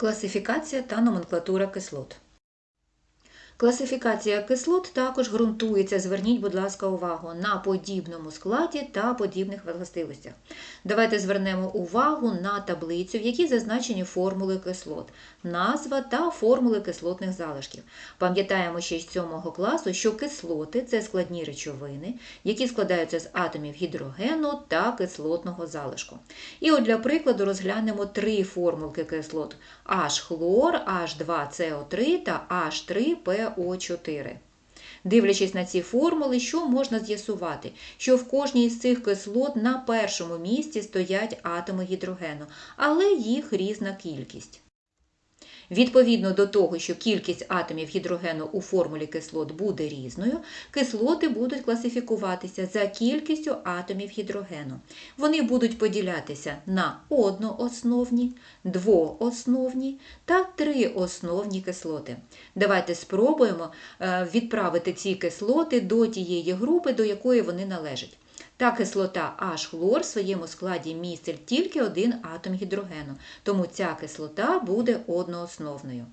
Класифікація та номенклатура кислот. Класифікація кислот також ґрунтується, зверніть, будь ласка, увагу, на подібному складі та подібних властивостях. Давайте звернемо увагу на таблицю, в якій зазначені формули кислот, назва та формули кислотних залишків. Пам'ятаємо ще з 7 класу, що кислоти це складні речовини, які складаються з атомів гідрогену та кислотного залишку. І от для прикладу розглянемо три формулки кислот H-хлор, H2CO3 та H3PO4. Дивлячись на ці формули, що можна з'ясувати? Що в кожній з цих кислот на першому місці стоять атоми гідрогену, але їх різна кількість. Відповідно до того, що кількість атомів гідрогену у формулі кислот буде різною, кислоти будуть класифікуватися за кількістю атомів гідрогену. Вони будуть поділятися на одноосновні, двоосновні та триосновні кислоти. Давайте спробуємо е, відправити ці кислоти до тієї групи, до якої вони належать. Та кислота H-хлор в своєму складі містить тільки один атом гідрогену, тому ця кислота буде одноосновною.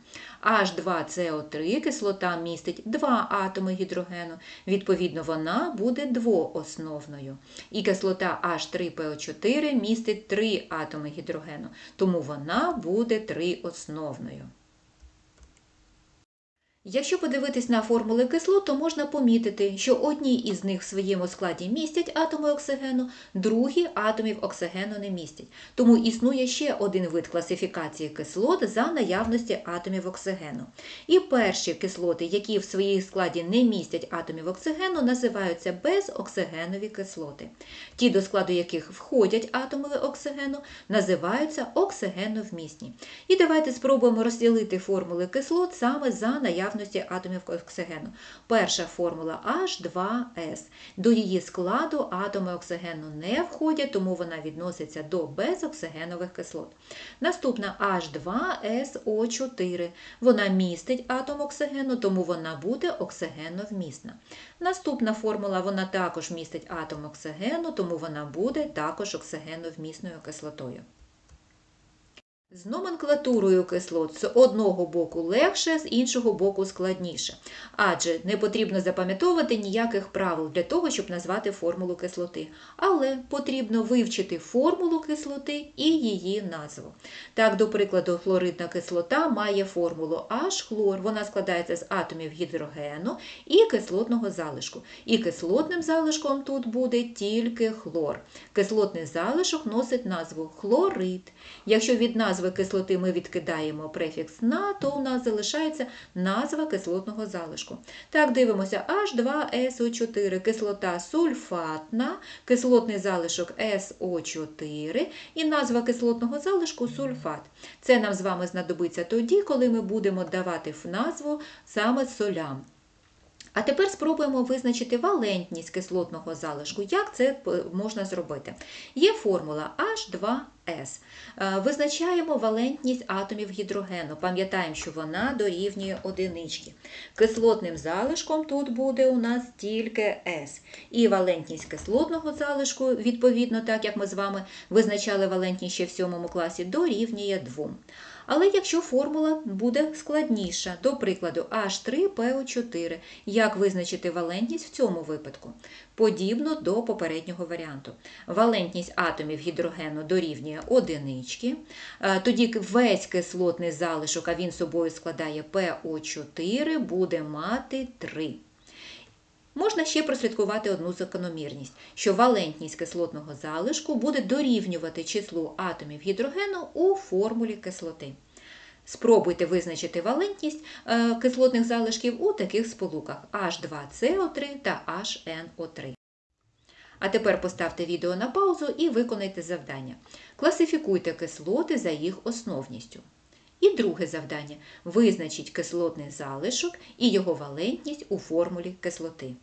H2CO3 кислота містить два атоми гідрогену, відповідно, вона буде двоосновною. І кислота H3PO4 містить три атоми гідрогену, тому вона буде триосновною. Якщо подивитись на формули кислот, то можна помітити, що одні із них в своєму складі містять атоми оксигену, другі атомів оксигену не містять. Тому існує ще один вид класифікації кислот за наявності атомів оксигену. І перші кислоти, які в своїй складі не містять атомів оксигену, називаються безоксигенові кислоти. Ті, до складу яких входять атоми оксигену, називаються оксигеновмісні. І давайте спробуємо розділити формули кислот саме за наявності наявності атомів оксигену. Перша формула H2S. До її складу атоми оксигену не входять, тому вона відноситься до безоксигенових кислот. Наступна H2SO4. Вона містить атом оксигену, тому вона буде оксигеновмісна. Наступна формула вона також містить атом оксигену, тому вона буде також оксигеновмісною кислотою. З номенклатурою кислот з одного боку легше, з іншого боку складніше. Адже не потрібно запам'ятовувати ніяких правил для того, щоб назвати формулу кислоти. Але потрібно вивчити формулу кислоти і її назву. Так, до прикладу, хлоридна кислота має формулу H-хлор. Вона складається з атомів гідрогену і кислотного залишку. І кислотним залишком тут буде тільки хлор. Кислотний залишок носить назву хлорид. Якщо від назви назви кислоти ми відкидаємо префікс на, то у нас залишається назва кислотного залишку. Так, дивимося H2SO4, кислота сульфатна, кислотний залишок SO4 і назва кислотного залишку сульфат. Це нам з вами знадобиться тоді, коли ми будемо давати назву саме солям. А тепер спробуємо визначити валентність кислотного залишку. Як це можна зробити? Є формула H2S. Визначаємо валентність атомів гідрогену. Пам'ятаємо, що вона дорівнює одинички. Кислотним залишком тут буде у нас тільки S. І валентність кислотного залишку, відповідно, так як ми з вами визначали валентність ще в 7 класі, дорівнює 2. Але якщо формула буде складніша, до прикладу, H3PO4, як визначити валентність в цьому випадку? Подібно до попереднього варіанту. Валентність атомів гідрогену дорівнює одинички, е, тоді весь кислотний залишок, а він собою складає PO4, буде мати 3. Можна ще прослідкувати одну закономірність, що валентність кислотного залишку буде дорівнювати числу атомів гідрогену у формулі кислоти. Спробуйте визначити валентність е, кислотних залишків у таких сполуках H2CO3 та HNO3. А тепер поставте відео на паузу і виконайте завдання. Класифікуйте кислоти за їх основністю. І друге завдання. Визначіть кислотний залишок і його валентність у формулі кислоти.